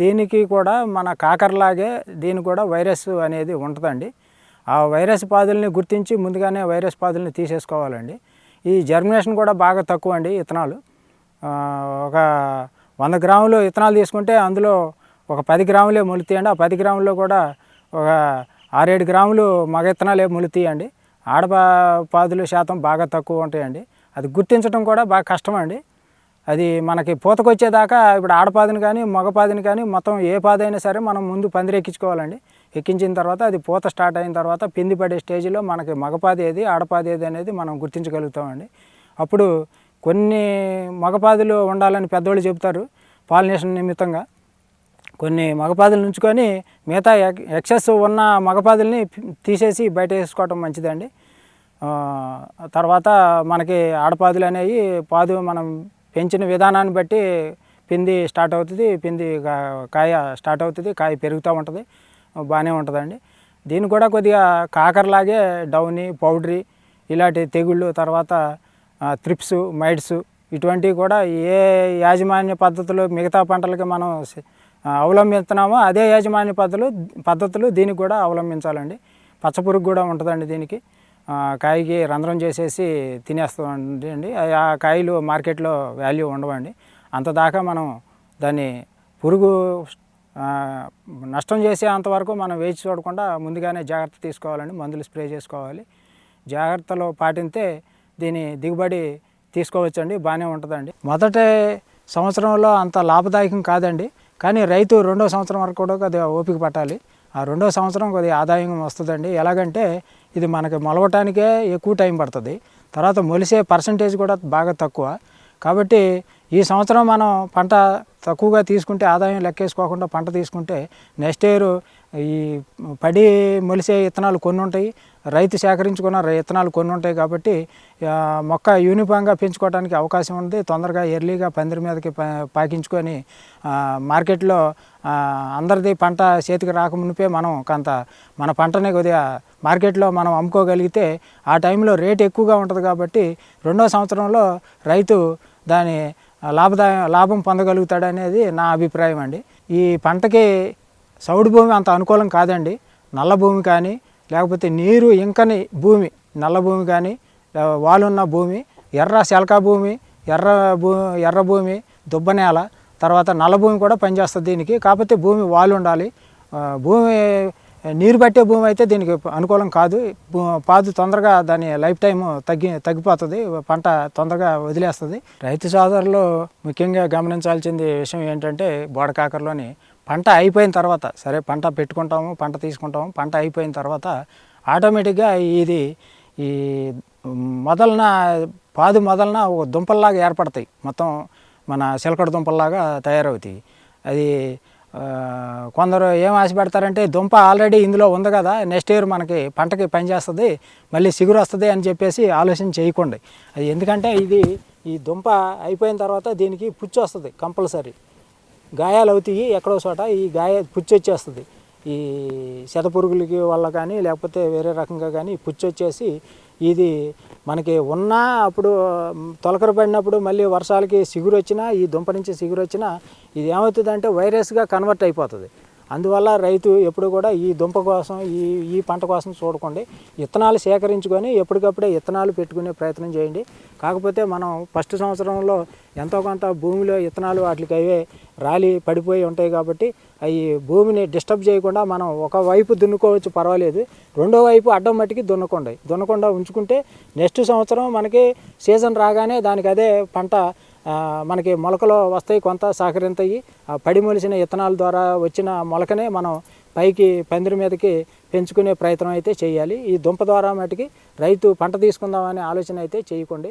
దీనికి కూడా మన కాకరలాగే దీనికి కూడా వైరస్ అనేది ఉంటుందండి. ఆ వైరస్ పాదుల్ని గుర్తించి ముందుగానే వైరస్ పాదుల్ని తీసేసుకోవాలండి. ఈ జర్మినేషన్ కూడా బాగా తక్కువ అండి విత్తనాలు ఒక వంద గ్రాములు విత్తనాలు తీసుకుంటే అందులో ఒక పది గ్రాములే మొలుతాయండి. ఆ పది గ్రాముల్లో కూడా ఒక ఆరేడు గ్రాములు మగ ఇత్తనాలే మొలుతాయండి. ఆడపా పాదులు శాతం బాగా తక్కువ ఉంటాయండి. అది గుర్తించడం కూడా బాగా కష్టం అండి అది మనకి పూతకొచ్చేదాకా ఇప్పుడు ఆడపాదిని కానీ మగపాదిని కానీ మొత్తం ఏ పాదైనా సరే మనం ముందు పందిరి ఎక్కించుకోవాలండి. ఎక్కించిన తర్వాత అది పూత స్టార్ట్ అయిన తర్వాత పిండి పడే స్టేజ్లో మనకి మగపాది ఏది ఆడపాది ఏది అనేది మనం గుర్తించగలుగుతామండి. అప్పుడు కొన్ని మగపాదులు ఉండాలని పెద్దవాళ్ళు చెబుతారు పాలినేషన్ నిమిత్తంగా. కొన్ని మగపాదులు ఉంచుకొని మిగతా ఎక్- ఎక్సెస్ ఉన్న మగపాదుల్ని తీసేసి బయట వేసుకోవటం మంచిదండి. తర్వాత మనకి ఆడపాదులు అనేవి పాదు మనం పెంచిన విధానాన్ని బట్టి పిండి స్టార్ట్ అవుతుంది పిండి కాయ స్టార్ట్ అవుతుంది కాయ పెరుగుతూ ఉంటుంది బాగానే ఉంటుందండి. దీన్ని కూడా కొద్దిగా కాకరలాగే డౌనీ పౌడరీ ఇలాంటి తెగుళ్ళు తర్వాత త్రిప్స్ మైడ్స్ ఇటువంటివి కూడా ఏ యాజమాన్య పద్ధతులు మిగతా పంటలకి మనం అవలంబిస్తున్నామో అదే యాజమాన్య పద్ధతులు పద్ధతులు దీనికి కూడా అవలంబించాలండి. పచ్చపురుగు కూడా ఉంటుందండి దీనికి. కాయకి రంధ్రం చేసేసి తినేస్తుంది అండి. ఆ కాయలు మార్కెట్లో వాల్యూ ఉండవండి. అంత దాకా మనం దాన్ని పురుగు నష్టం చేసే అంతవరకు మనం వేచి చూడకుండా ముందుగానే జాగ్రత్త తీసుకోవాలండి. మందులు స్ప్రే చేసుకోవాలి. జాగ్రత్తలు పాటింతే దీని దిగుబడి తీసుకోవచ్చండి. బాగానే ఉంటుందండి. మొదటి సంవత్సరంలో అంత లాభదాయకం కాదండి. కానీ రైతు రెండో సంవత్సరం వరకు కూడా కొద్దిగా ఓపిక పట్టాలి. ఆ రెండో సంవత్సరం కొద్దిగా ఆదాయం వస్తుందండి. ఎలాగంటే ఇది మనకి మొలవటానికే ఎక్కువ టైం పడుతుంది. తర్వాత మొలిసే పర్సంటేజ్ కూడా బాగా తక్కువ. కాబట్టి ఈ సంవత్సరం మనం పంట తక్కువగా తీసుకుంటే ఆదాయం లెక్కేసుకోకుండా పంట తీసుకుంటే నెక్స్ట్ ఇయర్ ఈ పడి మొలిసే విత్తనాలు కొన్ని ఉంటాయి రైతు సేకరించుకున్న విత్తనాలు కొన్ని ఉంటాయి కాబట్టి మొక్క యూనిఫామ్గా పెంచుకోవడానికి అవకాశం ఉంది. తొందరగా ఎర్లీగా పందిరి మీదకి పా- పాకించుకొని మార్కెట్లో అందరిది పంట చేతికి రాకమునిపే మనం కొంత మన పంటని కొద్దిగా మార్కెట్లో మనం అమ్ముకోగలిగితే ఆ టైంలో రేట్ ఎక్కువగా ఉంటుంది కాబట్టి రెండో సంవత్సరంలో రైతు దాని లాభదాయ లాభం పొందగలుగుతాడనేది నా అభిప్రాయం అండి. ఈ పంటకి సౌడు భూమి అంత అనుకూలం కాదండి. నల్ల భూమి కానీ లేకపోతే నీరు ఇంకని భూమి నల్ల భూమి కానీ వాలున్న భూమి ఎర్ర శలకా భూమి ఎర్ర భూ ఎర్ర భూమి దుబ్బ నేల తర్వాత నల్ల భూమి కూడా పనిచేస్తుంది దీనికి. కాకపోతే భూమి వాలు ఉండాలి భూమి నీరు పట్టే భూమి అయితే దీనికి అనుకూలం కాదు. పాదు తొందరగా దాని లైఫ్ టైం తగ్గి తగ్గిపోతుంది. పంట తొందరగా వదిలేస్తుంది. రైతు సోదరులు ముఖ్యంగా గమనించాల్సింది విషయం ఏంటంటే బోడకాకరలోని పంట అయిపోయిన తర్వాత సరే పంట పెట్టుకుంటాము పంట తీసుకుంటాము పంట అయిపోయిన తర్వాత ఆటోమేటిక్గా ఇది ఈ మొదలన పాదు మొదలన ఒక దుంపల్లాగా ఏర్పడతాయి. మొత్తం మన సిలకడ దుంపల్లాగా తయారవుతాయి. అది కొందరు ఏం ఆశ పెడతారంటే దుంప ఆల్రెడీ ఇందులో ఉంది కదా నెక్స్ట్ ఇయర్ మనకి పంటకి పనిచేస్తుంది మళ్ళీ సిగురు వస్తుంది అని చెప్పేసి ఆలోచన చేయకండి. అది ఎందుకంటే ఇది ఈ దుంప అయిపోయిన తర్వాత దీనికి పుచ్చు వస్తుంది కంపల్సరీ. గాయాలు అవుతాయి ఎక్కడో చోట ఈ గాయ పుచ్చు వచ్చేస్తుంది. ఈ శతపురుగులకి వల్ల కానీ లేకపోతే వేరే రకంగా కానీ పుచ్చు వచ్చేసి ఇది మనకి ఉన్నా అప్పుడు మ్, తొలకర పడినప్పుడు మళ్ళీ వర్షాలకి సిగురు వచ్చినా ఈ దుంప నుంచి సిగురు వచ్చినా ఇది ఏమవుతుందంటే వైరస్గా కన్వర్ట్ అయిపోతుంది. అందువల్ల రైతు ఎప్పుడు కూడా ఈ దుంప కోసం ఈ ఈ పంట కోసం చూడకండి. విత్తనాలు సేకరించుకొని ఎప్పటికప్పుడే విత్తనాలు పెట్టుకునే ప్రయత్నం చేయండి. కాకపోతే మనం ఫస్ట్ సంవత్సరంలో ఎంతో కొంత భూమిలో విత్తనాలు వాటికి అవే రాలి పడిపోయి ఉంటాయి కాబట్టి అవి భూమిని డిస్టర్బ్ చేయకుండా మనం ఒక వైపు దున్నుకోవచ్చు పర్వాలేదు. రెండో వైపు అడ్డం మట్టికి దున్నకుండా. దున్నకుండా ఉంచుకుంటే నెక్స్ట్ సంవత్సరం మనకి సీజన్ రాగానే దానికి అదే పంట మనకి మొలకలు వస్తాయి కొంత సహకరింతాయి. ఆ పడి మొలిసిన విత్తనాల ద్వారా వచ్చిన మొలకనే మనం పైకి పందిరి మీదకి పెంచుకునే ప్రయత్నం అయితే చేయాలి. ఈ దుంప ద్వారా మటుకి రైతు పంట తీసుకుందామనే ఆలోచన అయితే చేయకండి.